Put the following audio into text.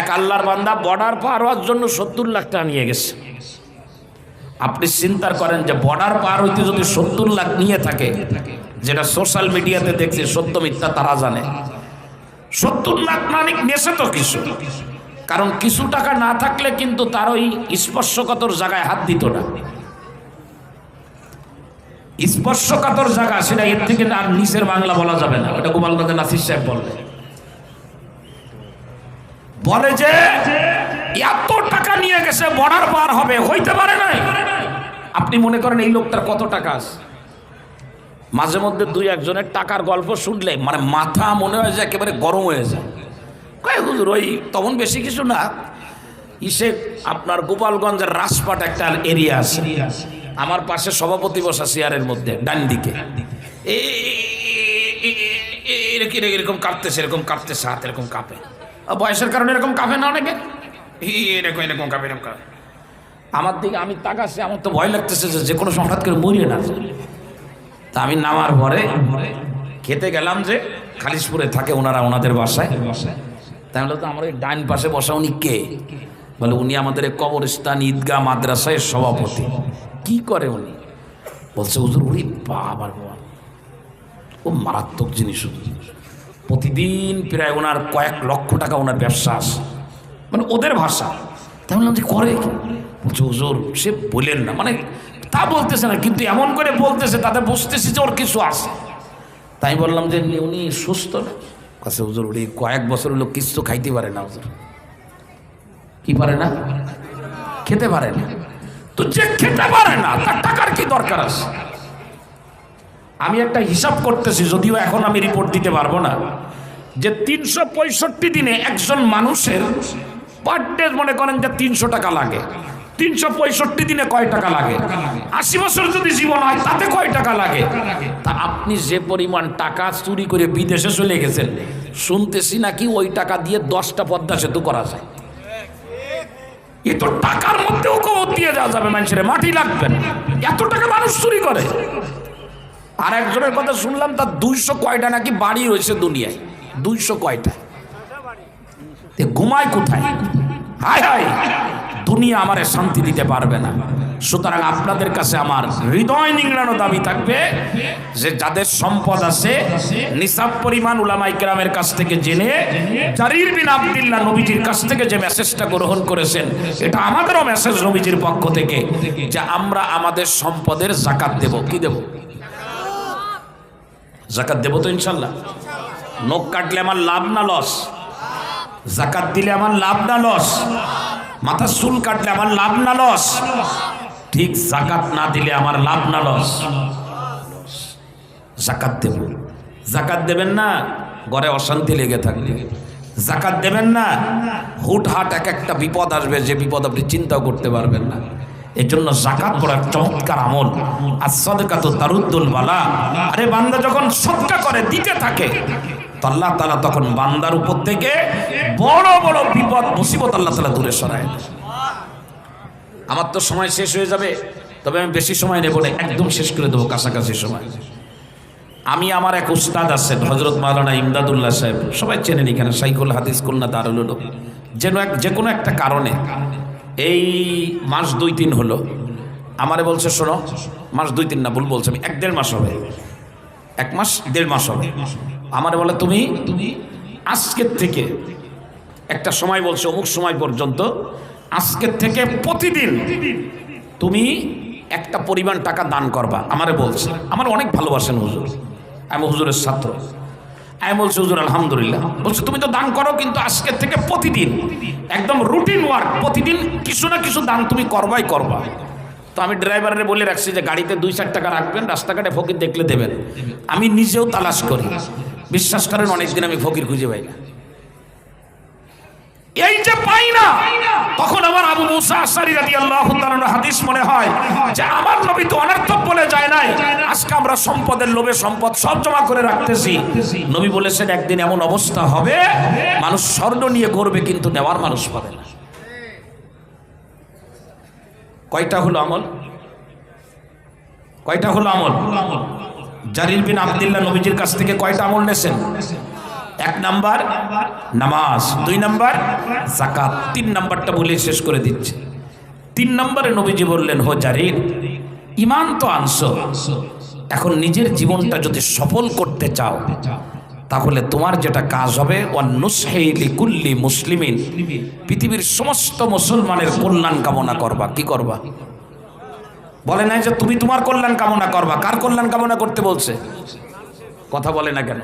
এক আল্লাহর বান্দা বর্ডার পার হওয়ার জন্য সত্তর লাখ টাকা নিয়ে গেছে। আপনি চিন্তা করেন যে বর্ডার পার হইতে যদি সত্তর লাখ নিয়ে থাকে, যেটা সোশ্যাল মিডিয়াতে দেখছি, সত্য মিথ্যা তারা জানে। সত্তর লাখ মানে নেশে তো কিছু। কারণ কিছু টাকা না থাকলে কিন্তু তার ওই স্পর্শকাতর জায়গায় হাত দিত না। স্পর্শকাতর জায়গা, সেটা এর থেকে আর নিচের বাংলা বলা যাবে না। ওটা গোপালগঞ্জের নাসির সাহেব বলবে বলে যে এত টাকা নিয়ে গেছে বর্ডার পার হবে হইতে পারে নাই আপনি মনে করেন এই লোকটার কত টাকা আছে মাঝে মধ্যে দুই একজনের টাকার গল্প শুনলে মানে মাথা মনে হয় যে একেবারে গরম হয়ে যায় হুজুর ওই তখন বেশি কিছু না ইসে আপনার গোপালগঞ্জের রাজপাট একটা এরিয়া আছে আমার পাশে সভাপতি বসা চেয়ারের মধ্যে ডান দিকে এরকম কাঁপতেছে এরকম কাঁপতেছে হাত এরকম কাঁপে বয়সের কারণে এরকম কাঁপে না অনেকে? এরকম এরকম কাঁপে এরকম কাঁপে। আমার দিকে আমি তাকাচ্ছি আমার তো ভয় লাগতেছে যে যে কোনো সময় হঠাৎ করে মরিয়ে না তা আমি নামার পরে খেতে গেলাম যে খালিশপুরে থাকে ওনারা ওনাদের বাসায়। তাহলে তো আমার ওই ডাইন পাশে বসা উনি কে? বলে উনি আমাদের এই কবরস্থান ঈদগাহ মাদ্রাসায় সভাপতি। কি করে উনি? বলছে হুজুর উনি বাবার বাবা ও মারাত্মক জিনিস। প্রতিদিন প্রায় ওনার কয়েক লক্ষ টাকা ওনার ব্যবসা আছে। মানে ওদের ভাষা। তাই বললাম যে করে কি? বলছে, হুজুর, সে বলেন না। মানে তা বলতেছে না, কিন্তু এমন করে বলতেছে তাতে বুঝতেছি যে ওর কিছু আছে। তাই বললাম যে উনি সুস্থ না? কাছে হুজুর, উনি কয়েক বছর হলো কিছু খাইতে পারে না, হুজুর। কি পারে না? খেতে পারে না। তো যে খেতে পারে না, তার টাকার কি দরকার আছে? আমি একটা হিসাব করতেছি, যদিও এখন আমি রিপোর্ট দিতে পারব না, যে তিনশো পঁয়ষট্টি দিনে একজন মানুষের পার ডে মনে করেন যে তিনশো টাকা লাগে। তিনশো পঁয়ষট্টি দিনে কয় টাকা লাগে? আশি বছর যদি জীবন হয়, তাতে কয় টাকা লাগে? তা আপনি যে পরিমাণ টাকা চুরি করে বিদেশে চলে গেছেন, শুনতেছি নাকি ওই টাকা দিয়ে দশটা পদ্মা সেতু করা যায়? এ তো টাকার মধ্যেও কবর দিয়ে যাওয়া যাবে মানুষের, মাটি লাগবে না। এত টাকা মানুষ চুরি করে। আর একজনের কথা শুনলাম, তার দুইশো কয়টা নাকি বাড়ি রয়েছে দুনিয়ায়। দুইশো কয়টা। ঘুমায় কোথায়? হায় হায়, দুনিয়া আমার শান্তি দিতে পারবে না। সুতরাং আপনাদের কাছে আমার হৃদয় নিংড়ানো দাবি থাকবে যে যাদের সম্পদ আছে, নিসাব পরিমাণ উলামাই কেরামের কাছ থেকে জেনে, জারির বিন আবদুল্লাহ নবীজির কাছ থেকে যে মেসেজটা গ্রহণ করেছেন, এটা আমাদেরও মেসেজ নবীজির পক্ষ থেকে যে আমরা আমাদের সম্পদের জাকাত দেব। কি দেব? জাকাত দেবো তো ইনশাল্লাহ। নখ কাটলে আমার লাভ না লস? জাকাত দিলে আমার লাভ না লস? মাথা চুল কাটলে আমার লাভ না লস? ঠিক জাকাত না দিলে আমার লাভ না লস? জাকাত দেব। জাকাত দেবেন না, ঘরে অশান্তি লেগে থাকবে জাকাত দেবেন না, হুটহাট এক একটা বিপদ আসবে, যে বিপদ আপনি চিন্তাও করতে পারবেন না। এর জন্য জাকাত এক চমৎকার আমল। আর সদকা তো তারুদ্দুল বালা। আরে বান্দা যখন সদকা করে, দিতে থাকে আল্লাহ তালা তখন বান্দার উপর থেকে বড় বড় বিপদ, মুসিবত আল্লাহ তালা দূরে সরায় আমার তো সময় শেষ হয়ে যাবে, তবে আমি বেশি সময় নেব না, একদম শেষ করে দেবো, কাছাকাছি সময়। আমি আমার এক উস্তাদ আছেন হজরত মাওলানা ইমদাদুল্লাহ সাহেব, সবাই চেনেন এখানে, সাইকুল হাদিস খুলনা দারুল। যেন এক যে কোনো একটা কারণে এই মাস দুই তিন হলো। আমারে বলছে, শোনো, মাস দুই তিন না, ভুল বলছে আমি, এক দেড় মাস হবে। এক মাস, দেড় মাস হবে। আমারে বলে, তুমি তুমি আজকের থেকে, একটা সময় বলছে, অমুক সময় পর্যন্ত, আজকের থেকে প্রতিদিন তুমি একটা পরিমাণ টাকা দান করবা। আমারে বলছে। আমার অনেক ভালোবাসেন হুজুর। আমি হুজুরের ছাত্র। আমি বলছি, হুজুর, আলহামদুলিল্লাহ। বলছে, তুমি তো দান করো, কিন্তু আজকের থেকে প্রতিদিন, একদম রুটিন ওয়ার্ক প্রতিদিন কিছু না কিছু দান তুমি করবাই করবা। তো আমি ড্রাইভারের বলে রাখছি যে, গাড়িতে দুই চার টাকা রাখবেন, রাস্তাঘাটে ফকির দেখলে দেবেন। আমি নিজেও তালাশ করি। বিশ্বাস করেন, অনেকদিন আমি ফকির খুঁজে পাই না। এই যে পাই না, তখন আমার আবু মুসা আশারি রাদিয়াল্লাহু তাআলার হাদিস মনে হয় যে, আমার নবী তো নাই আজকে আমরা সম্পদের লোভে সম্পদ সব জমা করে রাখতেছি। নবী বলেছেন, একদিন এমন অবস্থা হবে, মানুষ স্বর্ণ নিয়ে করবে কিন্তু নেওয়ার মানুষ পাবে না। কয়টা হলো আমল? কয়টা হলো আমল? জারির বিন আবদুল্লাহ নবীজির কাছ থেকে কয়টা আমল নেছেন? এক নাম্বার, নামাজ। দুই নাম্বার জাকাত তিন নাম্বারটা বলে শেষ করে দিচ্ছে। তিন নম্বরে নবীজি বললেন, হো জারির ইমান তো আনছো। এখন নিজের জীবনটা যদি সফল করতে চাও, তাহলে তোমার যেটা কাজ হবে কুল্লি মুসলিমিন। পৃথিবীর সমস্ত মুসলমানের কল্যাণ কামনা করবা। কি করবা? বলে নাই যে তুমি তোমার কল্যাণ কামনা করবা। কার কল্যাণ কামনা করতে বলছে? কথা বলে না কেন?